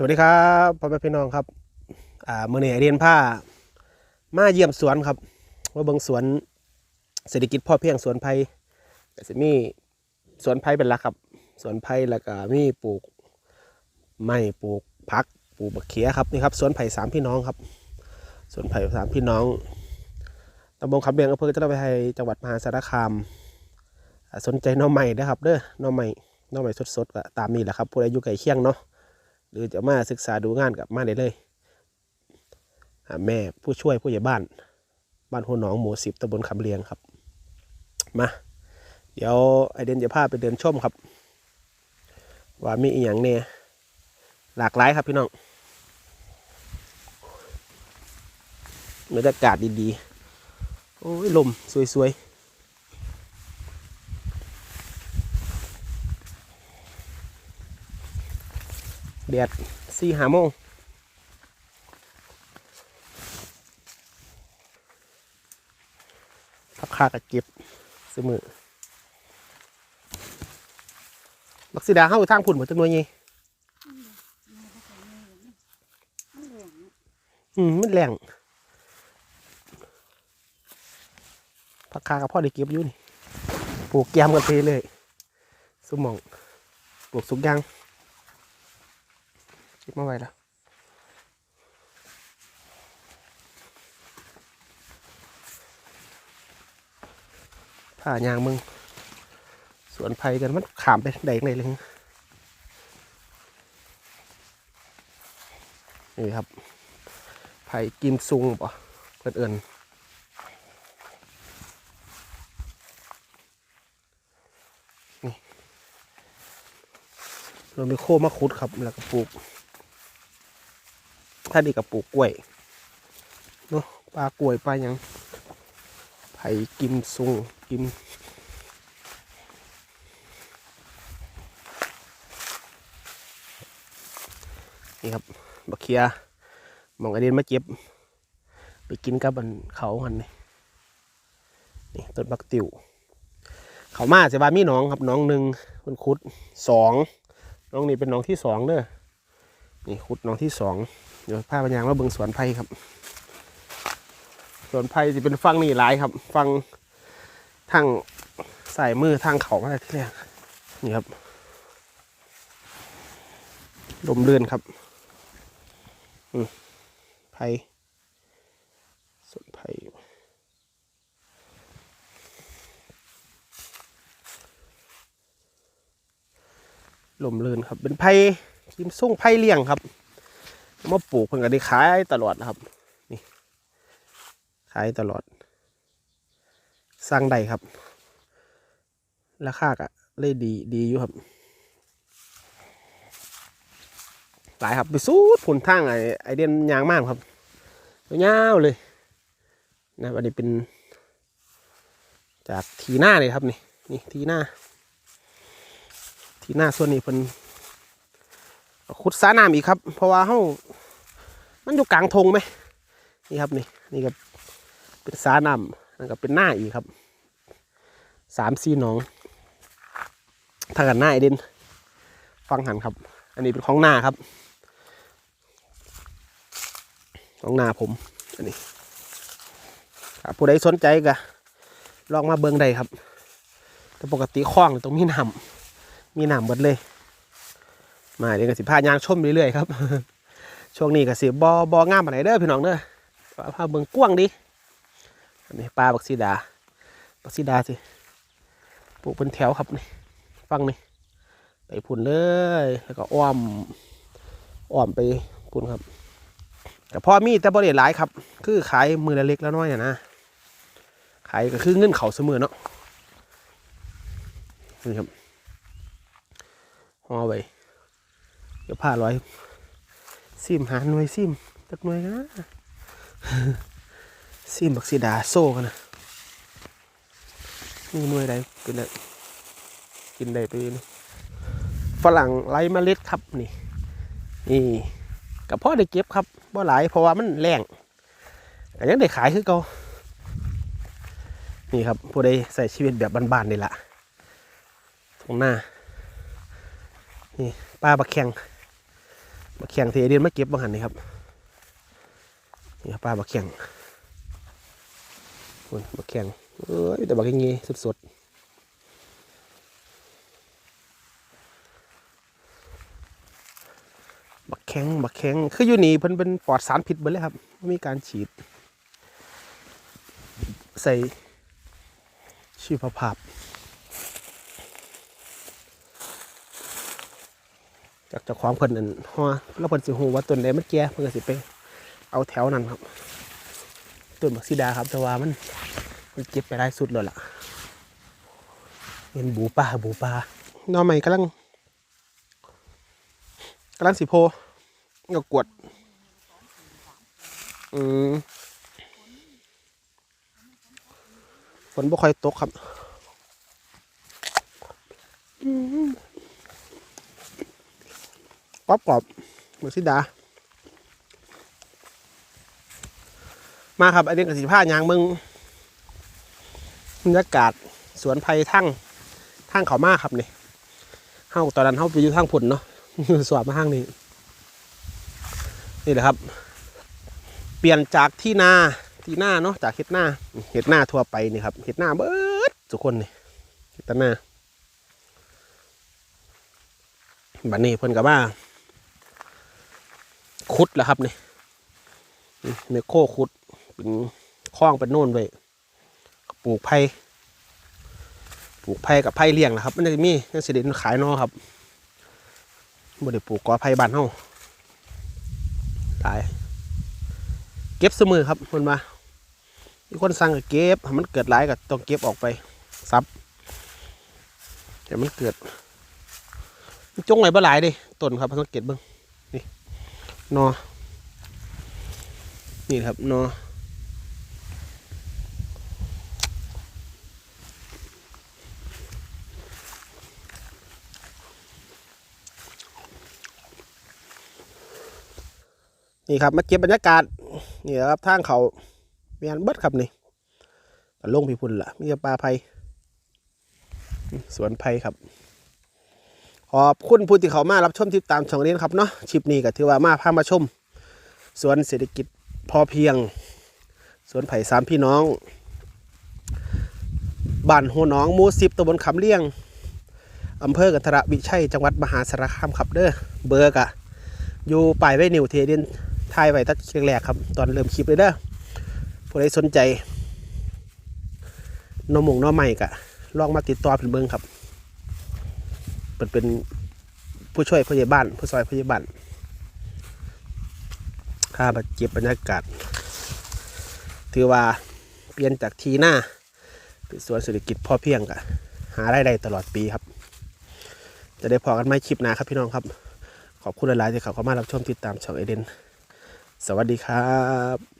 สวัสดีครับพ่อแม่พี่น้องครับ อ่ามื่อนี้ไอเรียนผ้ามาเยี่ยมสวนครับ ว่าเบิงสวนเศรษฐกิจพ่อเพียงสวนไผ่จะมีสวนไผ่เป็นหลักครับ สวนไผ่แล้วก็มีปลูกไม้ปลูกผักปลูกบักเขียครับนี่ครับสวนไผ่สามพี่น้องครับสวนไผ่สามพี่น้องตำบลคำเบียงอำเภอเจ้าพระไทยจังหวัดมหาสารคามสนใจน้องใหม่นะครับเด้อน้องใหม่น้องใหม่สดๆก็ตามนี้แหละครับผู้ใดอยู่ใกล้เคียงเนาะ หรือจะมาศึกษาดูงานกับมาได้เลย แม่ผู้ช่วยผู้ใหญ่บ้าน บ้านหัวหนองหมู่สิบตำบลคำเลียงครับ มา เดี๋ยวไอเดนจะพาไปเดินชมครับ ว่ามีอีกอย่างเนี่ยหลากหลายครับพี่น้องบรรยากาศดีๆ โอ้ยลมสวยๆ แดดสี่หาโมงพักคากระเก็บเสมอบักสีดาเข้าทางพุ่นหมดจังหน่วยไงอืมมันแรงพักคากับพ่อได้เก็บอยู่นี่ ปลูกแกมกันเทเลยสมอง ปลูกสุกยาง ก็บมาไว้ล้วผ่ายางมึง สวนไผ่กันมันขามไปไหนไหนเลยนี่ครับ ไผ่กิมซุงป่ะเพื่อนเอินนี่เรามีโคมะคุดครับ แล้วก็ปลูก ถ้าดีกับปลูกกล้วยเนาะปลากล้วยปลาหยังไผ่กิมซุงกิมนี่ครับบักเคียมองไอเดนมาเจ็บ ไปกินกับบันเขาหันนี่นี่ต้นบักติวเขามาเสียบามีน้องครับน้องหนึ่งมันคุดสองน้องนี่เป็นน้องที่สองเด้อนี่คุดน้องที่สอง เดี๋ยวพาไปยางว่าเบิ่งสวนไผ่ครับ สวนไผ่จะเป็นฟังนี่หลายครับ ฟังทางสายมือทางเขาอะไรที่เรียกนี่ครับลมเลื่อนครับอืมไผ่สวนไผ่ลมเลื่อนครับ เป็นไผ่ทิมส่งไผ่เลี้ยงครับ มาปลูกเพิ่งก็ได้ขายตลอดนะครับ นี่ขายตลอด สร้างได้ครับ ราคาก็เลยดีดีอยู่ครับ หลายครับไปสู้ผลทางไอไอเดียนยางมากครับยาวเลยนะอันนี้เป็น จากทีหน้าเลยครับนี่นี่ทีหน้า ทีหน้าส่วนนี้เป็น ขุดสาน้ำอีกครับ เพราะว่าเฮามันอยู่กลางทงไหมนี่ครับนี่นี่ก็เป็นสาน้ำนั่นก็เป็นหน้าอีกครับสามสี่หนองถ้ากันหน้าไอเดนฟังหันครับ อันนี้เป็นของหน้าครับ ของหน้าผมอันนี้ถ้าผู้ใดสนใจก็ลองมาเบิ่งได้ครับ แต่ปกติคล้องต้องมีน้ำมีน้ำหมดเลย มาเดี๋ยวก็สิพายางชมเรื่อยๆครับ ช่วงนี้ก็สิบอบองามอะไรเด้อพี่น้องเด้อพาเบิ่งกว้างดิอันนี้ปลาบักซีดาบักซีดาสิปลูกเป็นแถวครับนี่ฟังนี่ไปพุ่นเลย แล้วก็อ้อมอ้อมไปพุ่นครับแต่พ่อมีแต่บริเวณหลายครับ คือขายมือละเล็กแล้วน้อยอะนะขายก็คือเงินเขาเสมอเนาะนี่ครับห่อไว้ เดี๋ยวผ่าร้อยซิมหาหน่วยซิมจักหน่วยนะซิมบักซีดาโซ่กันนะนี่หน่วยใดเป็นไรกินได้ไปนี่ฝรั่งไรเมล็ดครับนี่นี่กับพ่อได้เก็บครับบ่หลายเพราะว่ามันแรงแต่ยังได้ขายคือเก่านี่ครับผู้ใดใส่ชีวิตแบบบ้านๆนี่แหละตรงหน้านี่ปลาบักแข็ง บักแข่งที่ไอเดียนมาเก็บบางหันนี่ครับนี่ปลาบักแข่งโอ้ยบักแข่งเอ้ยแต่บักอย่างงี้สดๆบักแข็งบักแข็งคืออยู่นี่เพิ่นเป็นปลอดสารพิษเบิดเลยครับบ่มีการฉีด ใส่ชีวภาพ จากเจ้าของเพิ่นนั่นฮอแล้วเพิ่นสิฮู้ว่าต้นใดมันแก่เพิ่นก็สิไปเอาแถวนั้นครับต้นบักซีดาครับ แต่ว่ามันมันเก็บไปได้สุดแล้วล่ะเป็นบูปลาบูปลาน้อใหม่กำลังกำลังสิโพก็กวด อืมฝนบ่ค่อยตกครับ อืม กรอบกรอบเหมือนสิดา มาครับไอเดียกับสีผ้ายางมืองบรรยากาศสวนไผ่ทั้งทั้งเขามากครับนี่เฮาตอนนั้นเฮาไปอยู่ทางผุนเนาะสวนมาทางนี้ นี่แหละครับ เปลี่ยนจากที่นาที่หน้าเนาะจากเห็ดหน้าเห็ดหน้าทั่วไปนี่ครับเห็ดหน้าเบิดทุกคนนี่เห็ดหน้าบัดนี้เพิ่นกับว่า ขุดแหละครับนี่เมโคขุดเป็นคล้องเป็นโน่นไว้ปลูกไผ่ปลูกไผ่กับไผ่เลี้ยงนะครับมันจะมีนั่นสิเด็ขายนอครับบ่ได้ปลูกกอไผ่บานเฮาตาย เก็บเสมอครับมันมามีคนสั่งก็เก็บมันเกิดหลายก็ต้องเก็บออกไปซับแต่มันเกิดจงไหนบ่หลายดิต้นครับสังเกตเบิ่ง นอ นี่ครับนอนี่ครับมาเก็บบรรยากาศนี่ครับทางเขาเมียนเบิดครับนี่ตะลงพิพุ่นล่ะมีปลาไผ่สวนไผ่ครับ ขอบคุณผู้ที่เขามารับชมติดตามช่องนี้นะครับเนาะคลิปนี้ก็ถือว่ามาพามาชม สวนเศรษฐกิจพอเพียง สวนไผ่สามพี่น้องบ้านหัวหนองมูสิบตำบลคำเลี้ยงอำเภอกันทระวิชัยจังหวัดมหาสารคามครับเด้อเบอร์กะ อยู่ปลายไว้นิวเทเดนทายไว้ตั้งแต่แรกครับ ตอนเริ่มคลิปเลยเด้อผู้ใดสนใจนมหมงน้อใหม่กะลองมาติดต่อเป็นเบิ้งครับ เป็นเป็นผู้ช่วยผู้ใหญ่บ้าน ผู้ซอยผู้ใหญ่บ้านค่าบาดเจ็บบรรยากาศ ถือว่าเปลี่ยนจากทีหน้าเป็นสวนเศรษฐกิจพอเพียงกะหารายได้ตลอดปีครับ จะได้พอกันไหมคลิปหน้าครับพี่น้องครับ ขอบคุณหลายๆที่เขาเข้ามารับชมติดตามช่องเอเดน สวัสดีครับ